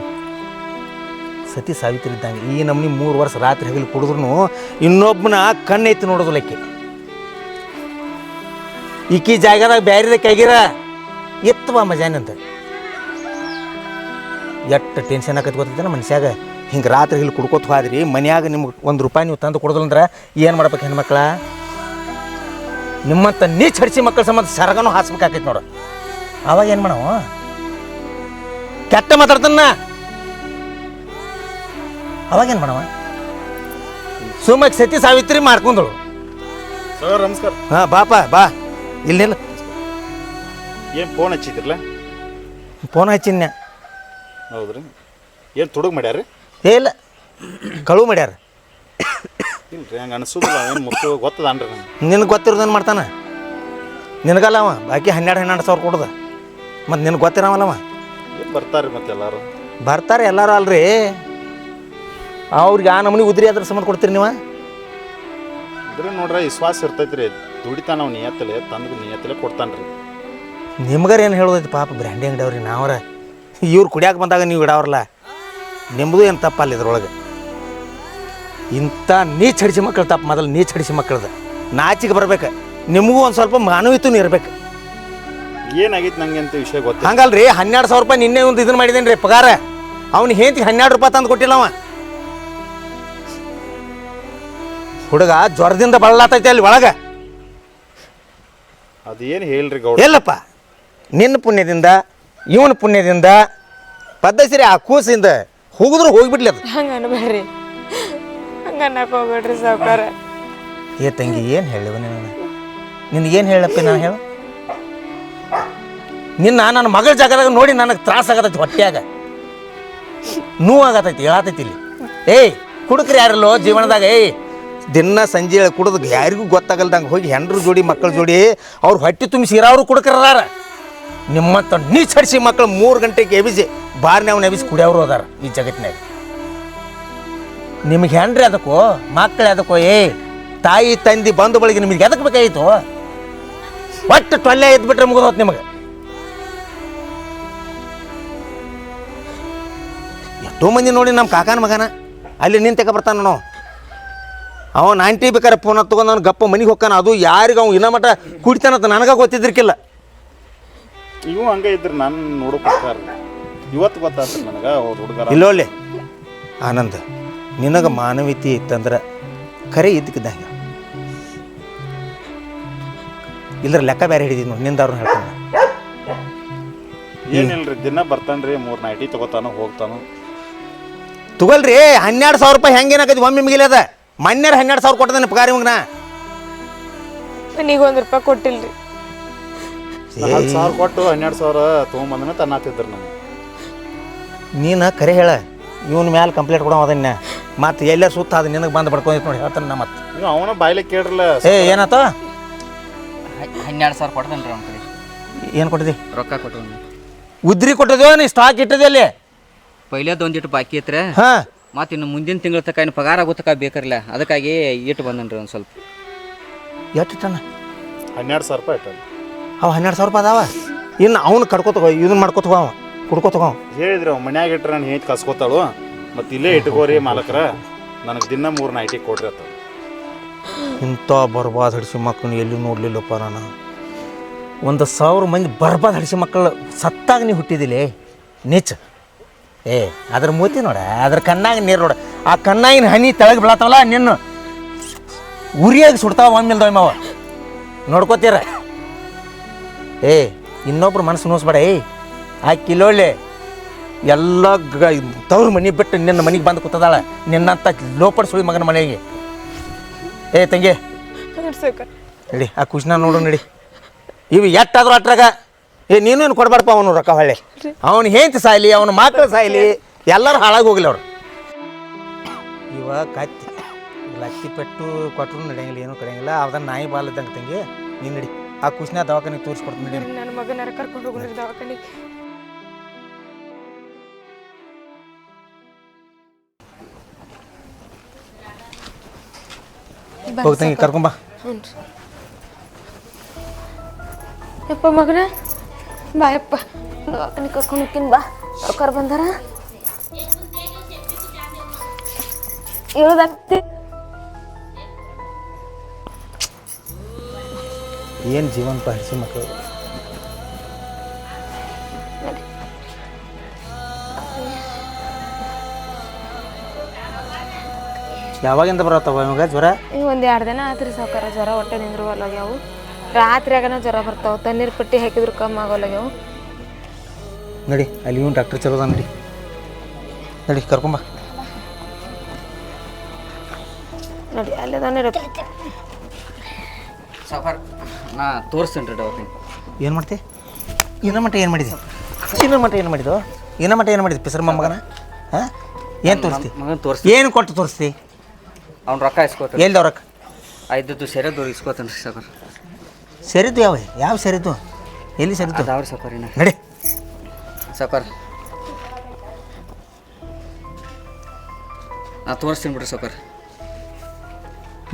A: ಸತಿ ಸಾವಿತ್ರಿ ಇದ್ದಂಗೆ ಈ ನಮ್ಮನಿ ಮೂರು ವರ್ಷ ರಾತ್ರಿ ಹಗಲು ಕುಡಿದ್ರು ಇನ್ನೊಬ್ಬನ ಕಣ್ಣೈತಿ ನೋಡೋದಿಲ್ಲಕ್ಕೆ ಈಕಿ ಜಾಗದಾಗ ಬ್ಯಾರಿದ ಕೈಗಿರ ಎತ್ತುವ ಮಜಾನಂತ ಎಷ್ಟು ಟೆನ್ಷನ್ ಆಕತ್ ಗೊತ್ತಿದ್ದಾನೆ ಮನುಷ್ಯಾಗ ಹಿಂಗೆ ರಾತ್ರಿ ಇಲ್ಲಿ ಕುಡ್ಕೋತ ಹೋದ್ರಿ, ಮನ್ಯಾಗ ನಿಮ್ಗೆ ಒಂದು ರೂಪಾಯಿ ನೀವು ತಂದು ಕೊಡೋದಿಲ್ಲಂದ್ರೆ ಏನು ಮಾಡ್ಬೇಕು ಹೆಣ್ಮಕ್ಳ? ನಿಮ್ಮಂತ ನೀಚ್ ಹಡಿಸಿ ಮಕ್ಕಳ ಸಂಬಂಧ ಸರಗನು ಹಾಸ್ಬೇಕಾಕೈತಿ ನೋಡು. ಅವಾಗ ಏನು ಮಾಡವ? ಕೆಟ್ಟ ಮಾತಾಡ್ತಾನ. ಅವಾಗ ಏನು ಮಾಡವ? ಸುಮ್ಮನೆ ಸತಿ ಸಾವಿತ್ರಿ ಮಾಡ್ಕೊಂಡಳು.
D: ಸರ್ ನಮಸ್ಕಾರ.
A: ಹಾ ಬಾಪ ಬಾ ಇಲ್ಲಿ
D: ಏನು ಫೋನ್ ಹಚ್ಚಿದ್ರಲ್ಲ?
A: ಫೋನ್ ಹಚ್ಚಿನ್ಯ
D: ಹೌದ್ರಿ. ಏನು ತುಡುಗ್ ಮಾಡ್ಯಾರ
A: ಏ ಇಲ್ಲ. ಕಳು ಮಾಡ್ಯಾರ.
D: ಇಲ್ರಿ ಹಂಗೆ ಅನಿಸೋದಿಲ್ಲ. ಏನು ಮುತ್ತು ಗೊತ್ತದನ್ರಿ ನಂಗೆ.
A: ನಿನಗೆ ಗೊತ್ತಿರೋದನ್ನು ಮಾಡ್ತಾನೆ? ನಿನಗಲ್ಲ ಅವ. ಬಾಕಿ ಹನ್ನೆರಡು ಹನ್ನೆರಡು ಸಾವಿರ ಕೊಡ್ದ. ಮತ್ತು ನಿನಗೆ ಗೊತ್ತಿರವಲ್ಲವ
D: ಬರ್ತಾರೆ ಮತ್ತೆ ಎಲ್ಲರೂ?
A: ಬರ್ತಾರೆ ಎಲ್ಲರೂ ಅಲ್ರಿ. ಅವ್ರಿಗೆ ಆ ನಮೂನಿ ಉದ್ರಿ ಅದ್ರ ಸಂಬಂಧ ಕೊಡ್ತೀರಿ ನೀವು?
D: ಇದ್ರೆ ನೋಡ್ರಿ ವಿಶ್ವಾಸ ಇರ್ತೈತ್ರಿ. ದುಡಿತಾನ ಅವ್ನು ನಿಯತ್ತಲೆ ತಂದು ನಿಯತ್ತಲೆ ಕೊಡ್ತಾನ್ರಿ.
A: ನಿಮ್ಗಾರ ಏನು ಹೇಳೋದೈತಿ ಪಾಪ ಬ್ರ್ಯಾಂಡಿ ಅಂಗಡಿಯವ್ರಿ ನಾವ್ರ. ಇವ್ರು ಕುಡಿಯಾಕೆ ಬಂದಾಗ ನೀವು ಇಡವ್ರಲ್ಲ. ನಿಮ್ಮದು ಏನು ತಪ್ಪಲ್ಲ ಇದ್ರೊಳಗೆ? ಇಂಥ ನೀಚ್ ಹಡಿಸಿ ಮಕ್ಕಳು ತಪ್ಪು ಮೊದಲು ನೀಚ್ ಹಡಿಸಿ ಮಕ್ಕಳದ. ನಾಚಿಗೆ ಬರ್ಬೇಕು. ನಿಮಗೂ ಒಂದು ಸ್ವಲ್ಪ ಮಾನವೀಯತೂ ಇರ್ಬೇಕು.
D: ಏನಾಗೈತೆ ನಂಗೆ ಅಂತ ವಿಷಯ ಗೊತ್ತಿಲ್ಲ.
A: ಹಂಗಲ್ರಿ ಹನ್ನೆರಡು ಸಾವಿರ ರೂಪಾಯಿ ನಿನ್ನೆ ಒಂದು ಇದನ್ನ ಮಾಡಿದೇನ್ರಿ ಪಗಾರ. ಅವ್ನು ಹೇಂತಿ ಹನ್ನೆರಡು ರೂಪಾಯಿ ತಂದು ಕೊಟ್ಟಿಲ್ಲ ಅವ. ಹುಡುಗ ಜ್ವರದಿಂದ ಬಳಲಾತೈತೆ ಅಲ್ಲಿ ಒಳಗೆ.
D: ಅದೇನು ಹೇಳ್ರಿ ಗೌಡ
A: ಎಲ್ಲಪ್ಪ ನಿನ್ನ ಪುಣ್ಯದಿಂದ ಇವನ ಪುಣ್ಯದಿಂದ ಪದ್ಧತಿ ಆ ಕೂಸಿಂದ ಹೋಗಿದ್ರು ಹೋಗ್ಬಿಡ್ಲಿ ಅದು.
C: ಹಂಗ ಅನ್ಬೇಡ್ರಿ ಹಂಗ ಅನ್ನಕ್ ಹೋಗ್ಬೇಡ್ರಿ ಸಾವುಕಾರ.
A: ಏ ತಂಗಿ ಏನು ಹೇಳಿವ ನಿನ್ಗೆ ನಿನಗೇನು ಹೇಳಪ್ಪ ನಾನು ಹೇಳು ನಿನ್ನ ನನ್ನ ಮಗಳ ಜಾಗದಾಗ ನೋಡಿ ನನಗೆ ತ್ರಾಸ ಆಗತೈತಿ ಹೊಟ್ಟೆಯಾಗ ನೋವು ಆಗತೈತಿ, ಹೇಳತೈತಿ ಇಲ್ಲಿ. ಏಯ್, ಕುಡುಕ್ರಿ ಯಾರಲ್ಲೋ ಜೀವನದಾಗ, ಏಯ್. ದಿನ ಸಂಜೆ ಕುಡಿದು ಯಾರಿಗೂ ಗೊತ್ತಾಗಲ್ದಂಗೆ ಹೋಗಿ ಹೆಂಡ್ರ ಜೋಡಿ, ಮಕ್ಕಳ ಜೋಡಿ ಅವ್ರು ಹೊಟ್ಟೆ ತುಂಬಿಸಿ ಇರೋರು ನಿಮ್ಮ ನಿಮ್ಮಂತ ನೀಚಡಿಸಿ ಮಕ್ಕಳು ಮೂರು ಗಂಟೆಗೆ ಎಬಿಸಿ ಬಾರ್ನವನ್ನ ಎಬಿಸಿ ಕುಡಿಯೋರು ಅದಾರ ಈ ಜಗತ್ತಿನಾಗ ನಿಮಗೆ ಹೆಂಡ್ರಿ ಅದಕ್ಕೋ ಮಕ್ಕಳು ಅದಕ್ಕೋ, ಏಯ್. ತಾಯಿ, ತಂದಿ ಬಂದು ಬಳಿಗೆ ನಿಮಗೆ ಎದಕ್ಕೆ ಬೇಕಾಗಿತ್ತು ಒಟ್ಟು ಟೊಲ್ಲೆ ಎದ್ಬಿಟ್ರೆ ಮುಗಿದೋತ್ ನಿಮಗೆ. ಎಷ್ಟೋ ಮಂದಿ ನೋಡಿ ನಮ್ಮ ಕಾಕನ ಮಗನ. ಅಲ್ಲಿ ನಿಂತಕ ಬರ್ತಾನ ನಾವು ಅವ ನಾಂಟಿ ಬೇಕಾರೆ ಫೋನ್ ತಗೊಂಡು ಅವ್ನು ಗಪ್ಪ ಮನೆಗೆ ಹೋಗ್ತಾನ. ಅದು ಯಾರಿಗೆ ಅವ್ನು ಇನ್ನ ಮಟ ಕುಡಿತಾನಂತ ನನಗೆ ಗೊತ್ತಿದ್ದಿರ್ಕಿಲ್ಲ.
D: ಇವು ಹಂಗೆ ಇದ್ರೆ ನಾನು ನೋಡೋ ಪ್ರಕಾರ ಇವತ್ತು ಗೊತ್ತಾಗ್ತದೆ ನನಗೆ ಅವ್ರ ಹುಡುಗ
A: ಇಲ್ಲೋಲೆ ಆನಂದ ನಿನಗೆ ಮಾನವೀಯತೆ ಇತ್ತಂದ್ರೆ ಕರೆ ಇದ್ದಕ್ಕಿದ್ದಂಗೆ ಇಲ್ಲರ ಲೆಕ್ಕ ಬೇರೆ ಹಿಡಿದಿದ್ದು ನೋಡಿ ನಿಂದವ್ರನ್ನ ಹೇಳ್ತಾನೆ
D: ರೀ ದಿನ ಬರ್ತಾನ್ರಿ ಮೂರು ನೈಟಿ ತಗೋತಾನೋ ಹೋಗ್ತಾನೋ.
A: ತಗೊಳ್ರಿ ಹನ್ನೆರಡು ಸಾವಿರ ರೂಪಾಯಿ ಹೆಂಗೇನಾಗೈತಿ ಒಮ್ಮೆ ಮಿಗಿಲದ ಮನ್ಯಾರ ಹನ್ನೆರಡು ಸಾವಿರ ಕೊಟ್ಟದೇನೆ ಪಗಾರಿ ಮಗನ
C: ನನಗೆ ಒಂದು ರೂಪಾಯಿ ಕೊಟ್ಟಿಲ್ರಿ.
D: ಹತ್ತು ಸಾವಿರ ಕೊಟ್ಟು ಹನ್ನೆರಡು ಸಾವಿರ ತೊಗೊಂಬಂದನ ತನ್ನಾತಿದ್ರು ನಮ್ಗೆ.
A: ನೀನು ಕರೆ ಹೇಳ ಇವನ ಮ್ಯಾಲೆ ಕಂಪ್ಲೇಂಟ್ ಕೊಡೋ ಅದನ್ನ. ಮತ್ತೆ ಎಲ್ಲೇ ಸುತ್ತ ಅದು ನಿನಗೆ ಬಂದು ಬಡ್ಕೊಂಡೈತೆ ನೋಡಿ ಹೇಳ್ತಾನೆ ನಾ ಮತ್ತೆ.
D: ನೀವು ಅವನ ಬಾಯ್ಲೆ ಕೇಳ್ರಲ್ಲ.
A: ಏ ಏನಾತ?
B: ಹನ್ನೆರಡು ಸಾವಿರ ಕೊಡ್ತೇನೆ ಅವ್ನ ಕಡೆ.
A: ಏನು ಕೊಟ್ಟಿದ್ದಿ
B: ರೊಕ್ಕ ಕೊಟ್ಟು
A: ಉದ್ರಿ ಕೊಟ್ಟಿದ್ಯೋ ನೀ ಸ್ಟಾಕ್ ಇಟ್ಟಿದ್ದೆ ಅಲ್ಲಿ?
B: ಪೈಲೇದು ಒಂದಿಟ್ಟು ಬಾಕಿ ಐತ್ರಿ.
A: ಹಾಂ.
B: ಮತ್ತು ಇನ್ನು ಮುಂದಿನ ತಿಂಗಳ ತಕ ಏನು ಪಗಾರ ಆಗೋ ತಕ ಬೇಕರ್ಲ. ಅದಕ್ಕಾಗಿ ಇಟ್ಟು ಬಂದನ್ರಿ ಒಂದು ಸ್ವಲ್ಪ.
A: ಎಷ್ಟು ಟನ್
D: ಹನ್ನೆರಡು ಸಾವಿರ ರೂಪಾಯಿ ಇಟ್ಟು
A: ಅವ ಹನ್ನೆರಡು ಸಾವಿರ ರೂಪಾಯಿ ಅದಾವ? ಇನ್ನು ಅವ್ನು ಕಡ್ಕೋತ ಇದನ್ನ ಮಾಡ್ಕೋತ ಅವ ಕುಡ್ಕೋತಗೋ
D: ಹೇಳಿದ್ರಿ ಅವ್ ಮನ್ಯಾಗ ಇಟ್ರೆ ನಾನು ಹೇಗೆ ಕಸ್ಕೋತಾಳು. ಮತ್ತು ಇಲ್ಲೇ ಇಟ್ಕೋರಿ ಮಾಲಕರ. ನನಗೆ ದಿನ ಮೂರು ನೈಟಿ ಕೊಡ್ರಿ ಅಂತ
A: ಇಂಥ ಬರ್ಬಾದ್ ಹಡಿಸಿ ಮಕ್ಕಳು ಎಲ್ಲಿ ನೋಡಲಿಲ್ಲಪ್ಪ ನಾನು? ಒಂದು ಸಾವಿರ ಮಂದಿ ಬರ್ಬಾದ್ ಹಡಿಸಿ ಮಕ್ಕಳು ಸತ್ತಾಗ ನೀವು ಹುಟ್ಟಿದಿಲ್ಲ ನೀಚ. ಏ ಅದ್ರ ಮೂತಿ ನೋಡ ಅದ್ರ ಕಣ್ಣಾಗ ನೀರು ನೋಡ. ಆ ಕಣ್ಣಾಗಿನ ಹನಿ ತೆಳಗೆ ಬೀಳತ್ತವಲ್ಲ ನಿನ್ನ ಉರಿಯಾಗಿ ಸುಡ್ತಾವ ಒಮ್ಮೆಲ್ದ ಮಾವ ನೋಡ್ಕೋತೀರ? ಏ ಇನ್ನೊಬ್ರು ಮನಸ್ಸು ನೋಸ್ಬೇಡ ಏಯ್ ಆ ಕಿಲೋಳೆ ಎಲ್ಲ ಗ ತವ್ರ ಮನೆ ಬಿಟ್ಟು ನಿನ್ನ ಮನೆಗೆ ಬಂದು ಕೂತದಾಳ. ನಿನ್ನಂತ ಲೋಪಡ್ ಸುಳಿ ಮಗನ ಮನೆಗೆ. ಏ ತಂಗಿ.
C: ಹೇಳಿ
A: ನಡಿ ಆ ಕುಶ್ನ ನೋಡು ನಡಿ. ಇವು ಎಟ್ಟಾದ್ರೂ ಅಟ್ರಾಗ ಏ ನೀನು ಏನು ಕೊಡ್ಬಾರ್ದಪ್ಪ ಅವನು ರೊಕ್ಕ ಹೊಳ್ಳಿ? ಅವನು ಹೆಂಡತಿ ಸಾಯ್ಲಿ ಅವನು ಮಕ್ಕಳು ಸಾಯ್ಲಿ ಎಲ್ಲರೂ ಹಾಳಾಗಿ ಹೋಗ್ಲಿ ಅವ್ರು. ಇವ ಕತ್ತಿ ಲತ್ತಿ ಪೆಟ್ಟು ಕೊಟ್ಟರು ನಡೆಯಂಗಿಲ್ಲ ಏನೂ ಕಡೆಯಂಗಿಲ್ಲ ಅದನ್ನ ನಾಯಿ ಬಾಲ್ ಇದ್ದಂಗೆ ತಂಗಿ ನೀನು ನಡಿ. ಆ ಖುಷಿನ ದವಾಖಾನೆಗೆ ತೋರಿಸ್ಕೊಡ್ತೀನಿ ನಡಿ
C: ನನ್ನ ಮಗನ ಕರ್ಕೊಂಡು ಹೋಗಿ ದವಾಖಾನೆಗೆ
A: ಹೋಗ್ತಂಗಿ ಕರ್ಕೊಂಬಾ
C: ಹ್ಞೂ ಯಪ್ಪ ಮಗನ. ಬಾ ಯಪ್ಪ ದವಾಖಾನಿಗೆ ಕರ್ಕೊಂಡು ಬಾ. ಸಾವ್ಕಾರ ಬಂದಾರ? ಹೇಳೋದಾಗ್ತಿ
A: ಏನು ಜೀವನ ಹಸಿ ಮಕ್ಕಳು? ಯಾವಾಗಿಂದ ಬರತ್ತವ ಇವಾಗ ಜ್ವರ?
C: ಈಗ ಒಂದು ಎರಡು ದಿನ ಆತ್ರಿ ಸಾವ್ಕಾರ ಜ್ವರ ಹೊಟ್ಟೆ ರಾತ್ರಿಯಾಗನ ಜ್ವರ ಬರ್ತಾವ ತಣ್ಣೀರು ಪಟ್ಟಿ ಹಾಕಿದ್ರು ಕಮ್ಮಿ ಆಗೋಲ್ಲಾಗ್ಯಾವು
A: ನಡಿ ಅಲ್ಲಿ ಇವ್ನು ಡಾಕ್ಟರ್ ಚಲೋದ ನಡಿ. ನಡಿ ಕರ್ಕೊಂಬ
C: ನಡಿ ಅಲ್ಲೇ ತಣ್ಣೀರು
B: ಸಫರ್ ನಾ ತೋರಿಸ್ತೇನೆ ರೀ
A: ಏನು ಮಾಡ್ತಿ? ಇನ್ನ ಮಟ್ಟ ಏನು ಮಾಡಿದೆ? ಇನ್ನ ಮಟ್ಟ ಏನು ಮಾಡಿದ್ದು? ಇನ್ನ ಮಟ್ಟ ಏನು ಮಾಡಿದ್ದು ಪಿಸರ್ ಮಗನ ಹಾಂ? ಏನು ತೋರಿಸ್ತಿ?
B: ಮಗನ ತೋರಿಸ್ತಿ
A: ಏನು ಕೊಟ್ಟು ತೋರಿಸ್ತಿ?
B: ಅವ್ನು ರೊಕ್ಕ ಇಸ್ಕೋತ
A: ಎಲ್ಲಿ ಅವ್ರಕ್ಕ
B: ಐದದ್ದು ಸೆರೆ ದೂರ ಇಸ್ಕೋತಾನೆ ರೀ ಸಾವ್ಕಾರ.
A: ಸರಿತು ಯಾವ ಯಾವ ಸರಿತು? ಎಲ್ಲಿ ಸರಿತು?
B: ಅದಾವ್ರಿ ಸಾವ್ಕಾರಿನ
A: ನಡಿ.
B: ಸಾವ್ಕಾರ. ನಾ ತೋರಿಸ್ತೀನಿ ಬಿಡ್ರಿ ಸಾವ್ಕಾರ.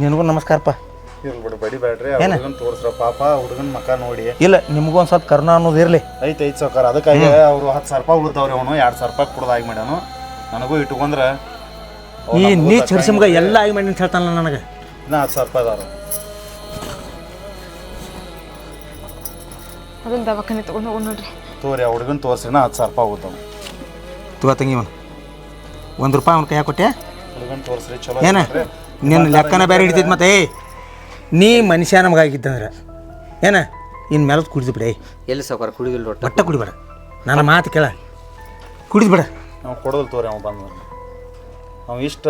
A: ನಿನಗೂ ನಮಸ್ಕಾರಪ್ಪ.
D: ಇರ್ಲಿ ಬಿಡು ಬಡಿ ಬ್ಯಾಡ್ರಿ.
A: ಏನ?
D: ಹುಡುಗನ್ ತೋರಿಸ್ರ ಪಾಪ ಹುಡುಗನ ಮಕ ನೋಡಿ.
A: ಇಲ್ಲ ನಿಮಗೂ ಒಂದು ಸ್ವಲ್ಪ ಕರ್ಣ ಅನ್ನೋದು ಇರಲಿ.
D: ಐತ್ ಐತ್ ಸಾವ್ಕಾರ. ಅದಕ್ಕಾಗಿ ಅವರು ಹತ್ತು ಸಾವಿರ ರೂಪಾಯಿ ಉಳಿದವ್ರಿ ಅವನು ಎರಡು ಸಾವಿರ ರೂಪಾಯಿ ಕುಡ್ದಾಗಿ ಮಾಡ್ಯಾನು. ನನಗೂ ಇಟ್ಕೊಂಡ್ರ
A: ಈ ನೀ ಚರ್ಸಿಮ್ಗ ಎಲ್ಲ ಆಗಿ ಮಾಡಿ ಅಂತ ಹೇಳ್ತಾನಲ್ಲ ನನಗೆ.
D: ಇನ್ನ ಹತ್ತು ಸಾವಿರ ರೂಪಾಯಿ ಅದಾರ
C: ಅದನ್ನ ದವಾಖಾನೆ ತೊಗೊಂಡು ಹೋಗಿ ನೋಡ್ರಿ.
D: ತೋರಿ ಆ ಹುಡುಗನ ತೋರಿಸಿನ ಹತ್ತು ಸಾವಿರ ರೂಪಾಯಿ ಹೋಗ್ತಾವ.
A: ತಗೋ ತಂಗಿ ಇವನು. ಒಂದು ರೂಪಾಯಿ ಅವ್ನ ಕೈಯಾಗ ಕೊಟ್ಟೆ.
D: ಹುಡುಗನ ತೋರಿಸ್ರಿ ಚಲೋ
A: ಏನ?
D: ಐತ್ರಿ.
A: ನಿನ್ನ ಲೆಕ್ಕನ ಬೇರೆ ಹಿಡಿತೈತಿ ಮತ್ತೆ ಏಯ್ ನೀ ಮನುಷ್ಯ ನಮಗಾಗಿದ್ದಂದ್ರೆ. ಏನ? ಇನ್ನು ಮೇಲೆ ಕುಡಿದು ಬಿಡ
B: ಎಲ್ಲಿ ಸಾವ್ಕಾರ? ಕುಡಿದಿಲ್ಲ ರೊಟ್ಟ
A: ಒಟ್ಟ ಕುಡಿಬೇಡ. ನನ್ನ ಮಾತು ಕೇಳ. ಕುಡಿದು ಬಿಡ.
D: ನಾವು ಕೊಡೋದು ತೋರಿ ಅವ ಬಂದ ಅವ ಇಷ್ಟ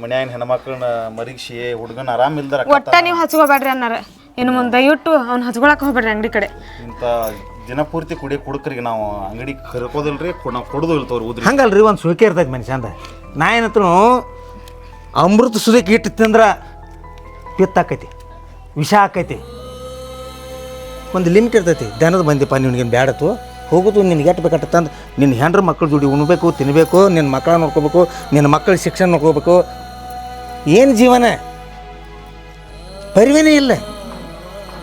D: ಮನ್ಯಾಗಿನ ಹೆಣ್ಮಕ್ಳನ್ನ ಮರಿಗಿಸಿ ಹುಡುಗನ ಆರಾಮ ಇಲ್ದಾರ
C: ಒಟ್ಟ ನೀವು ಹಚ್ಕೋಬೇಡ್ರಿ ಅನ್ನಾರ. ಇನ್ನು ಮುಂದೆ ದಯವಿಟ್ಟು ಅವ್ನ ಹಚ್ಕೊಳಕ್ ಹೋಗ್ಬೇಡ್ರಿ ಅಂಗಡಿ ಕಡೆ.
D: ಇಂಥ ದಿನಪೂರ್ತಿ ಕುಡಿ ಕುಡುಕರಿಗೆ ನಾವು ಅಂಗಡಿ ಕರ್ಕೋದಿಲ್ರಿ ನಾವು ಕೊಡೋದು ಇಲ್ಲ ತೋರಿ ಉದ್ರಿ
A: ಹಂಗಲ್ರಿ ಒಂದು ಸುಖಿ ಇರ್ತೈತೆ ಮನುಷ್ಯ ಅಂದ ನಾ ಏನತ್ರ ಅಮೃತ ಸುದಕ್ಕೆ ಇಟ್ಟು ತಿಂದ್ರೆ ಪಿತ್ತ ಆಕೈತಿ ವಿಷ ಆಕೈತಿ. ಒಂದು ಲಿಮಿಟ್ ಇರ್ತೈತಿ ದನದ ಬಂದಿಪ್ಪ ನಿನಗೇನು ಬ್ಯಾಡತ್ತು ಹೋಗೋದು ನಿನಗೆ ಎಟ್ಟು ಬೇಕಂತಂದು ನಿನ್ನ ಹೆಂಡ್ರ ಮಕ್ಕಳು ಜೋಡಿ ಉಣ್ಬೇಕು ತಿನ್ನಬೇಕು ನಿನ್ನ ಮಕ್ಕಳ ನೋಡ್ಕೋಬೇಕು ನಿನ್ನ ಮಕ್ಕಳ ಶಿಕ್ಷಣ ನೋಡ್ಕೋಬೇಕು. ಏನು ಜೀವನ? ಪರಿವೇನೇ ಇಲ್ಲ.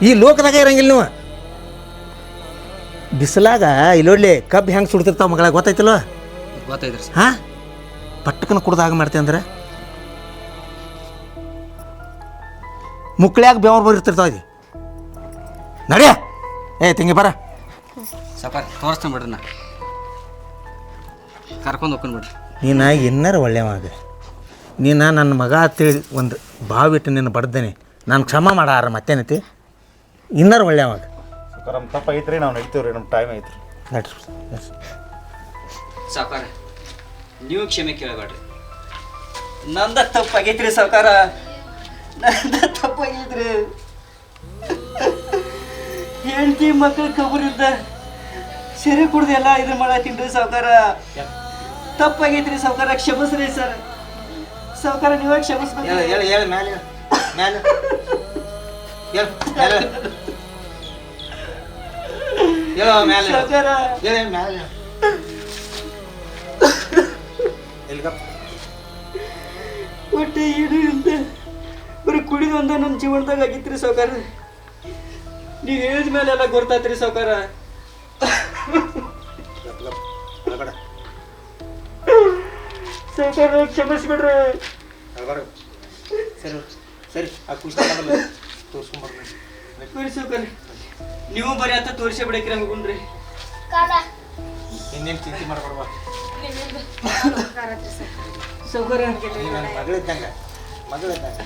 A: ಈ ಲೋಕದಾಗ ಇರಂಗಿಲ್ಲ ನೀವು. ಬಿಸಿಲಾಗ ಇಲ್ಲೊಡ್ಲಿ ಕಬ್ಬು ಹೆಂಗೆ ಸುಡ್ತಿರ್ತಾವ ಮಗಳ ಗೊತ್ತೈತಿಲ್ವ
B: ಗೊತ್ತೈತ್ರಿ ಸರ್.
A: ಹಾಂ? ಪಟ್ಟಕನ ಕುಡ್ದಾಗ ಮಾಡ್ತೆ ಅಂದ್ರೆ? ಮುಕ್ಳ್ಯಾಗ ಬೆವರ್ ಬರಿರ್ತಿರ್ತಾವ ಇದು ನಡಿಯ ಏ ತಿಂಗಿ ಬರ.
B: ಸಾವ್ಕಾರ ತೋರಿಸ್ತೇನೆ ಬಿಡ್ರಿ ನಾ. ಕರ್ಕೊಂಡು ಹೋಗ್ಕೊಂಡು ಬಿಡ್ರಿ.
A: ನೀನು ಇನ್ನರ ಒಳ್ಳೆಯವಾಗ ನೀನು ನನ್ನ ಮಗ ಅಂತೇಳಿ ಒಂದು ಬಾವಿಟ್ಟು ನಿನ್ನ ಬಡ್ದೇನೆ. ನಾನು ಕ್ಷಮ ಮಾಡಾರ ಮತ್ತೇನೈತಿ? ಇನ್ನರ ಒಳ್ಳೆಯವಾಗ
D: ನಮ್ಮ ತಪ್ಪ ಐತ್ರಿ ನಾವು ನಡಿತೀವ್ರಿ ನಮ್ಮ ಟೈಮ್ ಐತ್ರಿ.
A: ನಡ್ರಿ ನಡ್ರಿ.
B: ಸಾವ್ಕಾರ ನೀವು ಕ್ಷಮೆ ಕೇಳಬೇಡ್ರಿ. ನಂದ ತಪ್ಪಾಗೈತ್ರಿ ಸಾವ್ಕಾರ. ನಂದ ತಪ್ಪಾಗೈತ್ರಿ. ಹೆಂಡತಿ ಮಕ್ಕಳ ಕಬರಿಂದ ಸೆರೆ ಕುಡ್ದು ಎಲ್ಲ ಇದು ಮಾಡತ್ತೀನ್ರಿ ಸಾವುಕಾರ. ತಪ್ಪಾಗೈತ್ರಿ ಸಾವುಕಾರ ಕ್ಷಮಿಸ್ರಿ ಸರ್. ಸಾವುಕಾರ ನೀವೇ ಕ್ಷಮಿಸ್ಬೇಕು.
A: ಹೇಳು ಹೇಳು ಮ್ಯಾಲೆ ಮ್ಯಾಲೆ. ಹೇಳು ಮ್ಯಾಲೆ ಹೇಳು ಮ್ಯಾಲೆ
B: ಒಟ್ಟೆ ಏನು ಇಲ್ದೆ ಬರೀ ಕುಡಿದು ಒಂದ ನನ್ನ ಜೀವನದಾಗ ಆಗಿತ್ರಿ ಸಾವ್ಕಾರ. ನೀವು ಹೇಳಿದ ಮೇಲೆ ಎಲ್ಲ ಗೊತ್ತಾತ್ರಿ ಸಾವುಕಾರ ಸಾವುಕಾರ ಕ್ಷಮಿಸ್ಬಿಡ್ರಿ.
A: ಸರಿ ಸರಿ ಆ ಖುಷಿ ತೋರಿಸ್ಕೊಂಬರ್ತೀನಿ
B: ಬರೀ ಸಾವ್ಕಾರ ನೀವು ಬರೀ ಅಂತ ತೋರಿಸಿ ಬಿಡಕ್ರಿ ಹೋಗುಣ್ರಿ
A: ಇನ್ನೇನು ಚಿಂತೆ ಮಾಡ್ಬಾರ್ದು ಸೌಕರ್ಯ. ಮಗಳಿದ್ದಂಗೆ. ಮಗಳಿದ್ದಂಗೆ.